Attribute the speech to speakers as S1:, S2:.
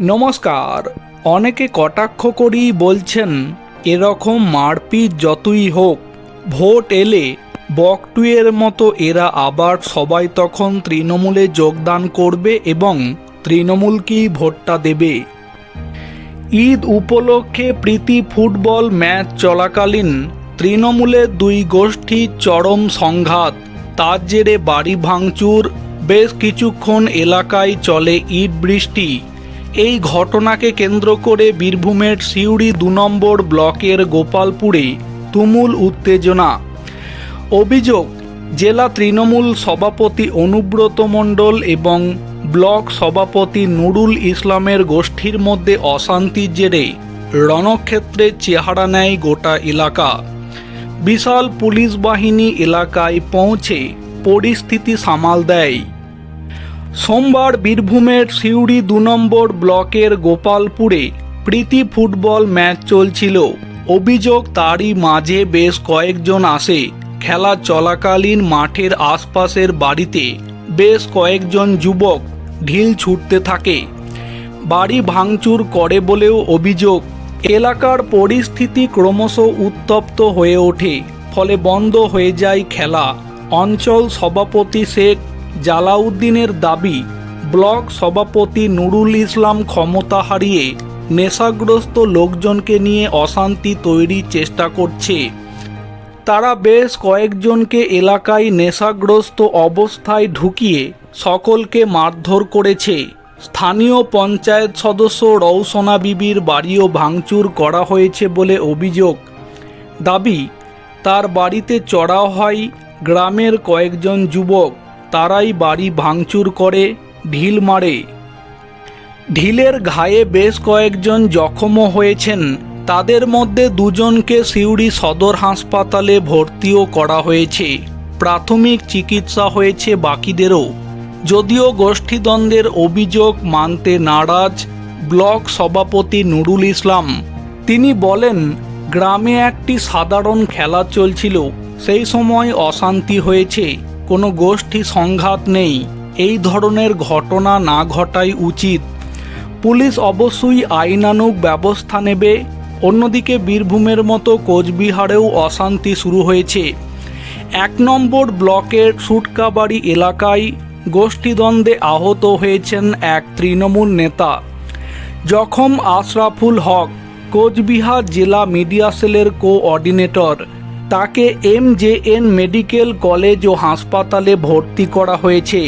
S1: নমস্কার। অনেকে কটাক্ষ করেই বলছেন, এরকম মারপিট যতই হোক, ভোট এলে বকটুয়ের মতো এরা আবার সবাই তখন তৃণমূলে যোগদান করবে এবং তৃণমূলকেই ভোটটা দেবে। ঈদ উপলক্ষে প্রীতি ফুটবল ম্যাচ চলাকালীন তৃণমূলের দুই গোষ্ঠীর চরম সংঘাত, তার জেরে বাড়ি ভাঙচুর, বেশ কিছুক্ষণ এলাকায় চলে ইট বৃষ্টি। এই ঘটনাকে কেন্দ্র করে বীরভূমের সিউড়ি দু নম্বর ব্লকের গোপালপুরে তুমুল উত্তেজনা। অভিযোগ, জেলা তৃণমূল সভাপতি অনুব্রত মণ্ডল এবং ব্লক সভাপতি নুরুল ইসলামের গোষ্ঠীর মধ্যে অশান্তির জেরে রণক্ষেত্রের চেহারা নেয় গোটা এলাকা। বিশাল পুলিশ বাহিনী এলাকায় পৌঁছে পরিস্থিতি সামাল দেয়। সোমবার বীরভূমের সিউড়ি দু নম্বর ব্লকের গোপালপুরে প্রীতি ফুটবল ম্যাচ চলছিল। অভিযোগ তারই মাঝে বেশ কয়েকজন আসে। খেলা চলাকালীন মাঠের আশপাশের বাড়িতে বেশ কয়েকজন যুবক ঢিল ছুটতে থাকে। বাড়ি ভাঙচুর করে বলেও অভিযোগ, এলাকার পরিস্থিতি ক্রমশ উত্তপ্ত হয়ে ওঠে, ফলে বন্ধ হয়ে যায় খেলা। অঞ্চল সভাপতি শেখ জালাউদ্দিনের দাবি, ব্লক সভাপতি নুরুল ইসলাম ক্ষমতা হারিয়ে নেশাগ্রস্ত লোকজনকে নিয়ে অশান্তি তৈরির চেষ্টা করছে। তারা বেশ কয়েকজনকে এলাকায় নেশাগ্রস্ত অবস্থায় ঢুকিয়ে সকলকে মারধর করেছে। স্থানীয় পঞ্চায়েত সদস্য রৌসনা বিবির বাড়িও ভাঙচুর করা হয়েছে বলে অভিযোগ। দাবি, তার বাড়িতে চড়াও হয় গ্রামের কয়েকজন যুবক। তারাই বাড়ি ভাঙচুর করে, ঢিল মারে। ঢিলের ঘায়ে বেশ কয়েকজন জখমও হয়েছেন। তাদের মধ্যে দুজনকে সিউড়ি সদর হাসপাতালে ভর্তিও করা হয়েছে। প্রাথমিক চিকিৎসা হয়েছে বাকিদেরও। যদিও গোষ্ঠীদ্বন্দ্বের অভিযোগ মানতে নারাজ, ব্লক সভাপতি নুরুল ইসলাম। তিনি বলেন, গ্রামে একটি সাধারণ খেলা চলছিল। সেই সময় অশান্তি হয়েছে। কোনো গোষ্ঠী সংঘাত নেই। এই ধরনের ঘটনা না ঘটাই উচিত। পুলিশ অবশ্যই আইনানুগ ব্যবস্থা নেবে। অন্যদিকে বীরভূমের মতো কোচবিহারেও অশান্তি শুরু হয়েছে। এক নম্বর ব্লকের সুটকাবাড়ি এলাকায় গোষ্ঠীদ্বন্দ্বে আহত হয়েছেন এক তৃণমূল নেতা। জখম আশরাফুল হক, কোচবিহার জেলা মিডিয়া সেলের কোঅর্ডিনেটর। তাকে M J N medical college ও হাসপাতালে ভর্তি করা হয়েছে।